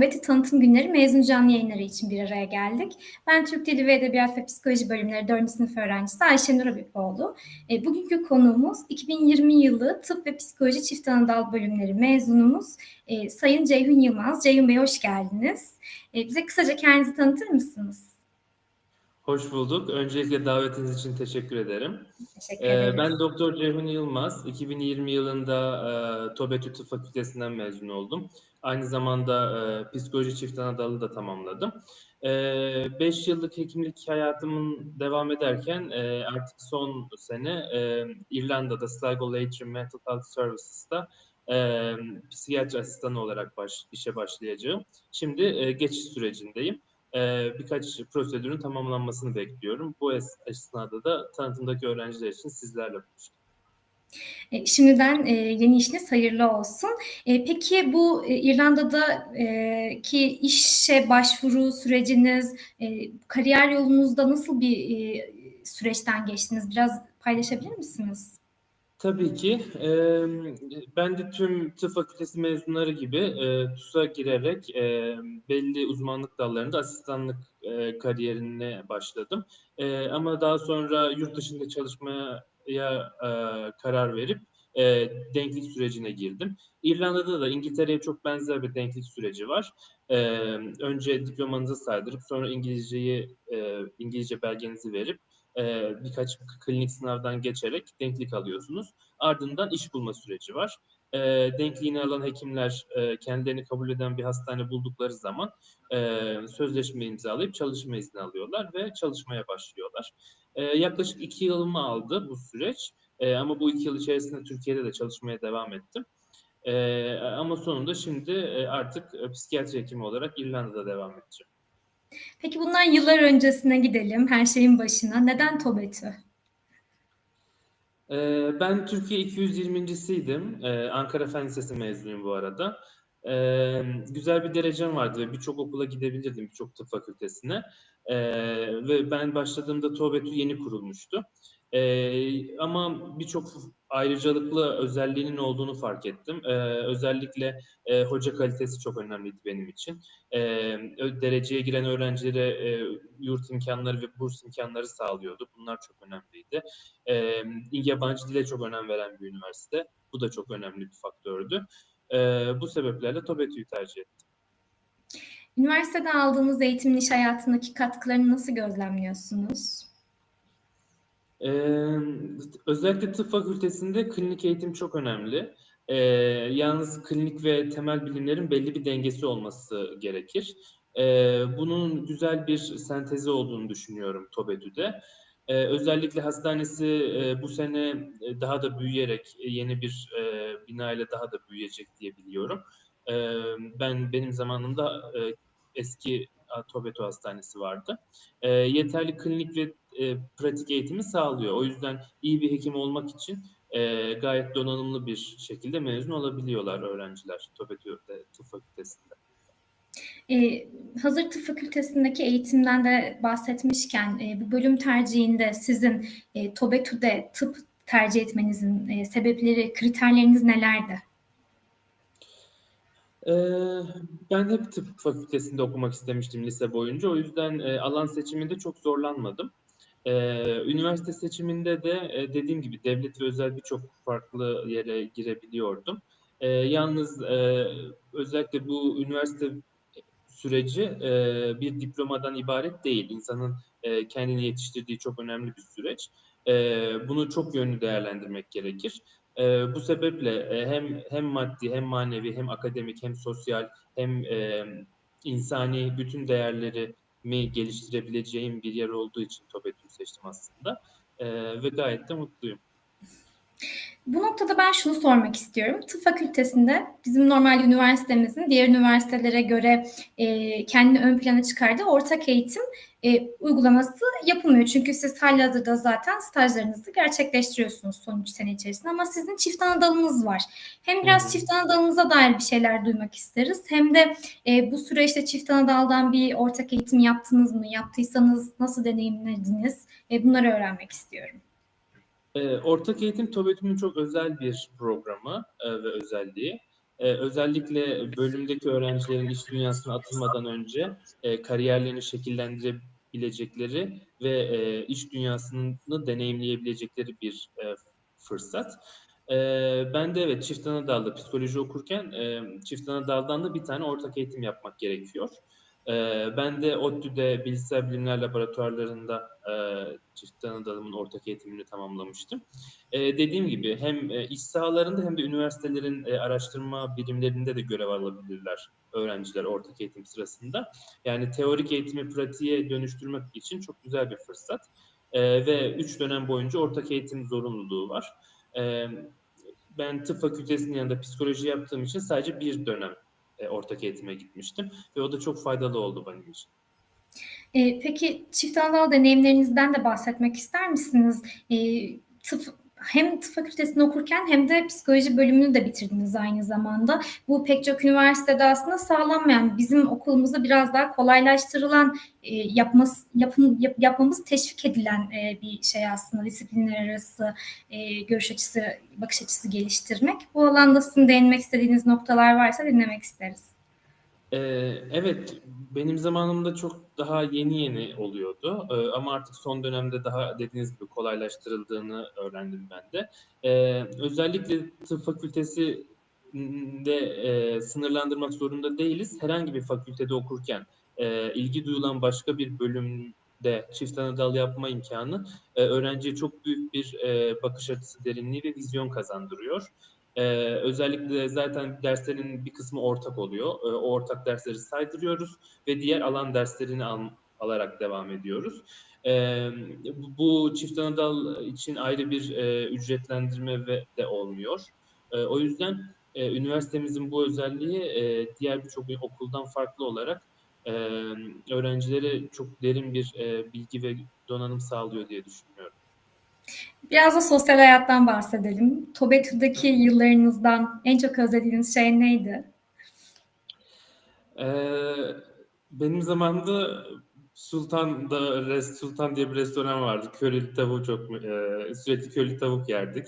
TOBET'i Tanıtım Günleri mezun canlı yayınları için bir araya geldik. Ben Türk Dili ve Edebiyat ve Psikoloji bölümleri 4. sınıf öğrencisi Ayşenur Abipoğlu. E, bugünkü konuğumuz 2020 yılı Tıp ve Psikoloji Çift Anadal bölümleri mezunumuz e, Sayın Ceyhun Yılmaz. Ceyhun Bey hoş geldiniz. E, bize kısaca kendinizi tanıtır mısınız? Hoş bulduk. Öncelikle davetiniz için teşekkür ederim. Teşekkür Ee, ben Doktor Ceyhun Yılmaz. 2020 yılında e, TOBETÜ Tıp Fakültesinden mezun oldum. Aynı zamanda e, psikoloji çift anadalı da tamamladım. 5 yıllık hekimlik hayatımın devam ederken e, artık son sene e, İrlanda'da Sligo Leitrim Mental Health Services'ta e, psikiyatri asistanı olarak baş, işe başlayacağım. Şimdi e, geçiş sürecindeyim e, birkaç prosedürün tamamlanmasını bekliyorum. Bu es- esnada da tanıtımdaki öğrenciler için sizlerle buluştum. E, Şimdiden e, yeni işiniz hayırlı olsun. E, Peki bu e, İrlanda'daki işe başvuru süreciniz, e, kariyer yolunuzda nasıl bir e, süreçten geçtiniz? Biraz paylaşabilir misiniz? Tabii ki. e, ben de tüm tıp fakültesi mezunları gibi e, TUS'a girerek e, belli uzmanlık dallarında asistanlık e, kariyerine başladım. E, ama daha sonra yurt dışında çalışmaya e, karar verip e, denklik sürecine girdim. İrlanda'da da İngiltere'ye çok benzer bir denklik süreci var. E, önce diplomanızı saydırıp sonra İngilizceyi e, İngilizce belgenizi verip e, birkaç klinik sınavdan geçerek denklik alıyorsunuz. Ardından iş bulma süreci var. E, denkliğini alan hekimler e, kendilerini kabul eden bir hastane buldukları zaman e, sözleşme imzalayıp çalışma izni alıyorlar ve çalışmaya başlıyorlar. E, yaklaşık iki yılımı aldı bu süreç. E, ama bu iki yıl içerisinde Türkiye'de de çalışmaya devam ettim. E, ama sonunda şimdi e, artık e, psikiyatri hekimi olarak İrlanda'da devam edeceğim. Peki bundan yıllar öncesine gidelim, her şeyin başına. Neden TOBETÜ? Ee, ben Türkiye 220.siydim. Ee, Ankara Fen Lisesi mezunuyum bu arada. Ee, güzel bir derecem vardı ve birçok okula gidebilirdim, birçok tıp fakültesine. Ee, ve ben başladığımda TOBETÜ yeni kurulmuştu. Ee, ama birçok ayrıcalıklı özelliğinin olduğunu fark ettim. Ee, özellikle e, hoca kalitesi çok önemliydi benim için. Ee, dereceye giren öğrencilere e, yurt imkanları ve burs imkanları sağlıyordu. Bunlar çok önemliydi. Ee, yabancı dile çok önem veren bir üniversite. Bu da çok önemli bir faktördü. Ee, bu sebeplerle TOBETÜ'yü tercih ettim. Üniversitede aldığınız eğitimin iş hayatındaki katkılarını nasıl gözlemliyorsunuz? Ee, özellikle tıp fakültesinde klinik eğitim çok önemli. Ee, yalnız klinik ve temel bilimlerin belli bir dengesi olması gerekir. Ee, bunun güzel bir sentezi olduğunu düşünüyorum TOBETÜ'de. Ee, özellikle hastanesi e, bu sene daha da büyüyerek yeni bir e, bina ile daha da büyüyecek diye biliyorum. E, ben benim zamanımda e, eski TOBETÜ hastanesi vardı. E, yeterli klinik ve e, pratik eğitimi sağlıyor. O yüzden iyi bir hekim olmak için e, gayet donanımlı bir şekilde mezun olabiliyorlar öğrenciler TOBETÜ Tıp Fakültesi'nde. Ee, hazır tıp fakültesindeki eğitimden de bahsetmişken e, bu bölüm tercihinde sizin e, TOBETÜ'de tıp tercih etmenizin e, sebepleri, kriterleriniz nelerdi? Ben hep tıp fakültesinde okumak istemiştim lise boyunca. O yüzden e, alan seçiminde çok zorlanmadım. Ee, üniversite seçiminde de e, dediğim gibi devlet ve özel birçok farklı yere girebiliyordum. Ee, yalnız e, özellikle bu üniversite süreci e, bir diplomadan ibaret değil. İnsanın e, kendini yetiştirdiği çok önemli bir süreç. E, bunu çok yönlü değerlendirmek gerekir. E, bu sebeple e, hem hem maddi hem manevi hem akademik hem sosyal hem e, insani bütün değerleri mi geliştirebileceğim bir yer olduğu için TOBETÜ'yü seçtim aslında. E, ve gayet de mutluyum. Bu noktada ben şunu sormak istiyorum. Tıp fakültesinde bizim normal üniversitemizin diğer üniversitelere göre e, kendini ön plana çıkardığı ortak eğitim e, uygulaması yapılmıyor. Çünkü siz halihazırda zaten stajlarınızı gerçekleştiriyorsunuz son 3 sene içerisinde ama sizin çift ana dalınız var. Hem biraz çift ana dalınıza dair bir şeyler duymak isteriz. Hem de e, bu süreçte çift ana daldan bir ortak eğitim yaptınız mı? Yaptıysanız nasıl deneyimlediniz? E, bunları öğrenmek istiyorum. E, ortak eğitim TOBETÜ'nün çok özel bir programı e, ve özelliği. e, özellikle bölümdeki öğrencilerin iş dünyasına atılmadan önce e, kariyerlerini şekillendirebilecekleri ve iş dünyasını deneyimleyebilecekleri bir fırsat. Ben de evet çift ana dalda psikoloji okurken e, çift ana daldan da bir tane ortak eğitim yapmak gerekiyor. E, ben de ODTÜ'de Bilgisayar Bilimler Laboratuvarlarında e, çift ana dalımın ortak eğitimini tamamlamıştım. E, dediğim gibi hem e, iş sahalarında hem de üniversitelerin e, araştırma birimlerinde de görev alabilirler öğrenciler ortak eğitim sırasında. Yani teorik eğitimi pratiğe dönüştürmek için çok güzel bir fırsat. E, ve üç dönem boyunca ortak eğitim zorunluluğu var. E, ben tıp fakültesinin yanında psikoloji yaptığım için sadece bir dönem e, ortak eğitime gitmiştim ve o da çok faydalı oldu benim için. E, peki çift anadal deneyimlerinizden de bahsetmek ister misiniz? E, tıp hem tıp fakültesini okurken hem de psikoloji bölümünü de bitirdiniz aynı zamanda. Bu pek çok üniversitede aslında sağlanmayan, bizim okulumuzda biraz daha kolaylaştırılan e, yapması, yapın, yap, yapmamız teşvik edilen e, bir şey aslında disiplinler arası e, görüş açısı, bakış açısı geliştirmek. Bu alanda sizin değinmek istediğiniz noktalar varsa dinlemek isteriz. Ee, evet, benim zamanımda çok daha yeni yeni oluyordu ee, ama artık son dönemde daha dediğiniz gibi kolaylaştırıldığını öğrendim ben de. Ee, özellikle tıp fakültesi de e, sınırlandırmak zorunda değiliz. Herhangi bir fakültede okurken e, ilgi duyulan başka bir bölümde çift ana dal yapma imkanı e, öğrenciye çok büyük bir e, bakış açısı derinliği ve vizyon kazandırıyor. Ee, özellikle zaten derslerin bir kısmı ortak oluyor. Ee, o ortak dersleri saydırıyoruz ve diğer alan derslerini al, alarak devam ediyoruz. Ee, bu çift anadal için ayrı bir e, ücretlendirme ve de olmuyor. Ee, o yüzden e, üniversitemizin bu özelliği e, diğer birçok okuldan farklı olarak e, öğrencilere çok derin bir e, bilgi ve donanım sağlıyor diye düşünüyorum. Biraz da sosyal hayattan bahsedelim. Tobetü'deki yıllarınızdan en çok özlediğiniz şey neydi? Ee, benim zamanımda Sultan'da Rest Sultan diye bir restoran vardı. Körili tavuğu çok e, sürekli körili tavuk yerdik.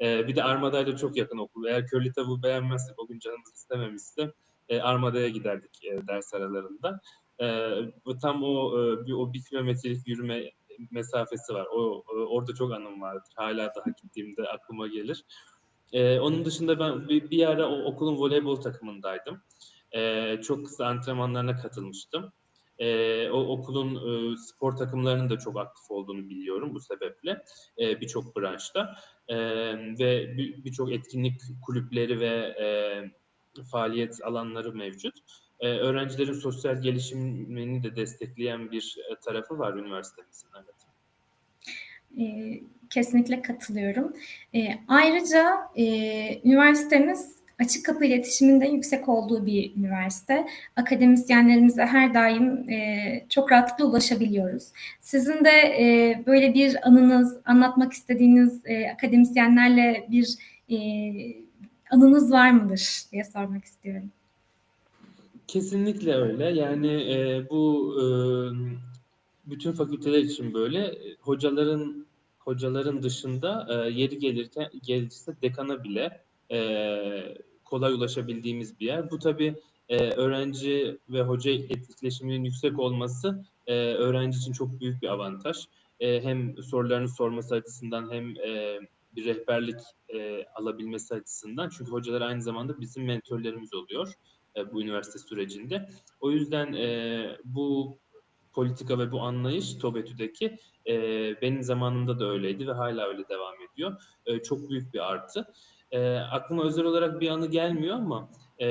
E, bir de Armada'yla çok yakın okul. Eğer körili tavuğu beğenmezsek o gün canımız istememişti. E, Armada'ya giderdik e, ders aralarında. E, tam o e, bir, o bir kilometrelik yürüme mesafesi var. O, orada çok anım vardır. Hala daha gittiğimde aklıma gelir. Ee, onun dışında ben bir, bir ara o, okulun voleybol takımındaydım. Ee, çok kısa antrenmanlarına katılmıştım. Ee, o okulun e, spor takımlarının da çok aktif olduğunu biliyorum bu sebeple e, birçok branşta e, ve birçok bir etkinlik kulüpleri ve e, faaliyet alanları mevcut. E, öğrencilerin sosyal gelişimini de destekleyen bir e, tarafı var üniversitemizin. Evet. E, kesinlikle katılıyorum. E, ayrıca e, üniversitemiz açık kapı iletişiminde yüksek olduğu bir üniversite. Akademisyenlerimize her daim e, çok rahatlıkla ulaşabiliyoruz. Sizin de böyle bir anınız, anlatmak istediğiniz akademisyenlerle bir anınız var mıdır diye sormak istiyorum. Kesinlikle öyle. Yani e, bu e, bütün fakülteler için böyle hocaların hocaların dışında e, yeri gelirken gelirse dekana bile e, kolay ulaşabildiğimiz bir yer. Bu tabii e, öğrenci ve hoca etkileşiminin yüksek olması e, öğrenci için çok büyük bir avantaj. E, hem sorularını sorması açısından hem e, bir rehberlik e, alabilmesi açısından. Çünkü hocalar aynı zamanda bizim mentorlarımız oluyor e, bu üniversite sürecinde. O yüzden e, bu politika ve bu anlayış TOBETÜ'deki e, benim zamanımda da öyleydi ve hala öyle devam ediyor. E, çok büyük bir artı. E, aklıma özel olarak bir anı gelmiyor ama e,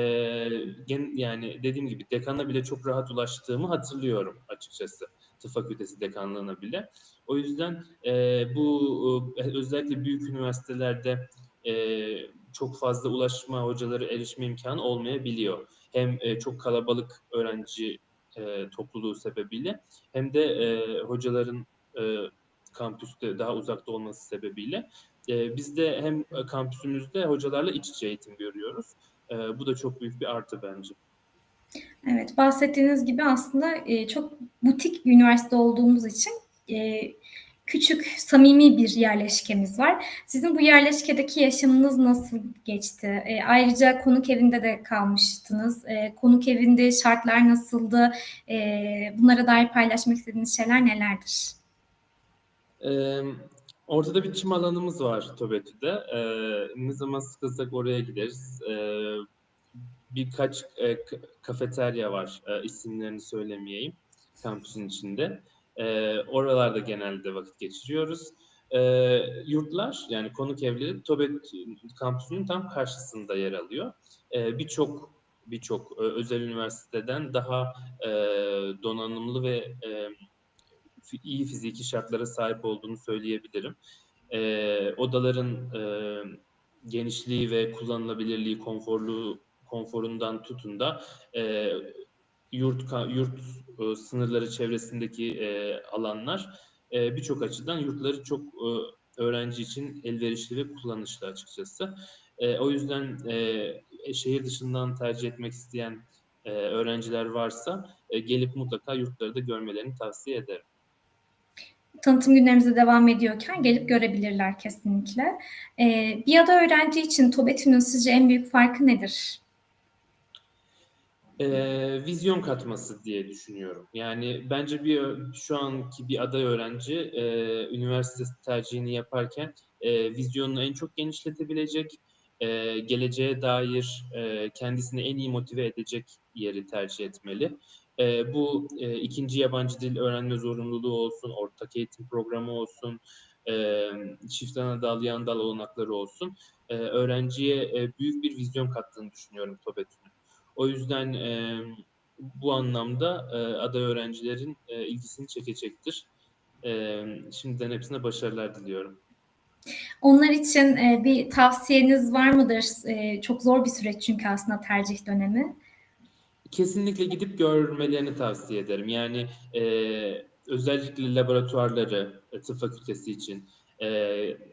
gen, yani dediğim gibi dekana bile çok rahat ulaştığımı hatırlıyorum açıkçası. Tıp Fakültesi dekanlığına bile. O yüzden e, bu e, özellikle büyük üniversitelerde e, çok fazla ulaşma, hocaları erişme imkanı olmayabiliyor. Hem e, çok kalabalık öğrenci e, topluluğu sebebiyle hem de e, hocaların e, kampüste daha uzakta olması sebebiyle e, biz de hem kampüsümüzde hocalarla iç içe eğitim görüyoruz. E, bu da çok büyük bir artı bence. Evet, bahsettiğiniz gibi aslında e, çok butik bir üniversite olduğumuz için e, küçük, samimi bir yerleşkemiz var. Sizin bu yerleşkedeki yaşamınız nasıl geçti? E, ayrıca konuk evinde de kalmıştınız. E, konuk evinde şartlar nasıldı? E, bunlara dair paylaşmak istediğiniz şeyler nelerdir? Ee, ortada bir çim alanımız var Tobetü'de. Ee, ne zaman sıkılsak oraya gideriz. Ee, birkaç e, kafeterya var. Ee, isimlerini söylemeyeyim. Kampüsün içinde. Ee, oralarda genelde vakit geçiriyoruz. Ee, yurtlar yani konuk evleri Tobet kampüsünün tam karşısında yer alıyor. Ee, birçok birçok e, özel üniversiteden daha e, donanımlı ve e, iyi fiziki şartlara sahip olduğunu söyleyebilirim. Ee, odaların e, genişliği ve kullanılabilirliği, konforlu konforundan tutun da e, yurt yurt e, sınırları çevresindeki e, alanlar e, birçok açıdan yurtları çok e, öğrenci için elverişli ve kullanışlı açıkçası. E, o yüzden e, şehir dışından tercih etmek isteyen e, öğrenciler varsa e, gelip mutlaka yurtları da görmelerini tavsiye ederim. tanıtım günlerimize devam ediyorken gelip görebilirler kesinlikle. Ee, bir ada öğrenci için TOBETÜ'nün sizce en büyük farkı nedir? Ee, vizyon katması diye düşünüyorum. Yani bence bir şu anki bir aday öğrenci e, üniversite tercihini yaparken e, vizyonunu en çok genişletebilecek, e, geleceğe dair e, kendisini en iyi motive edecek yeri tercih etmeli. E, bu e, ikinci yabancı dil öğrenme zorunluluğu olsun, ortak eğitim programı olsun, e, çift ana dal, yan dal olanakları olsun. E, öğrenciye e, büyük bir vizyon kattığını düşünüyorum TOBET'in. O yüzden e, bu anlamda e, aday öğrencilerin e, ilgisini çekecektir. E, şimdiden hepsine başarılar diliyorum. Onlar için e, bir tavsiyeniz var mıdır? E, çok zor bir süreç çünkü aslında tercih dönemi. Kesinlikle gidip görmelerini tavsiye ederim. Yani e, özellikle laboratuvarları e, tıp fakültesi için, e,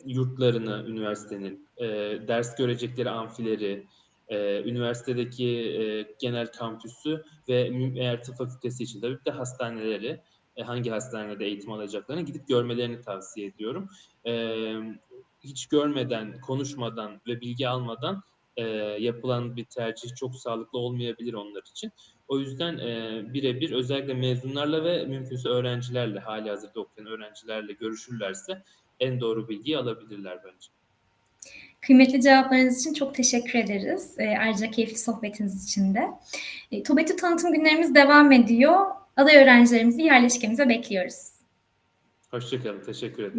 yurtlarını, üniversitenin, e, ders görecekleri amfileri, e, üniversitedeki e, genel kampüsü ve eğer tıp fakültesi için tabii de hastaneleri, e, hangi hastanede eğitim alacaklarını gidip görmelerini tavsiye ediyorum. E, hiç görmeden, konuşmadan ve bilgi almadan e, yapılan bir tercih çok sağlıklı olmayabilir onlar için. O yüzden e, birebir özellikle mezunlarla ve mümkünse öğrencilerle, hali hazırda okuyan öğrencilerle görüşürlerse en doğru bilgiyi alabilirler bence. Kıymetli cevaplarınız için çok teşekkür ederiz. E, ayrıca keyifli sohbetiniz için de. E, TOBETÜ tanıtım günlerimiz devam ediyor. Aday öğrencilerimizi yerleşkemize bekliyoruz. Hoşçakalın, teşekkür ederim.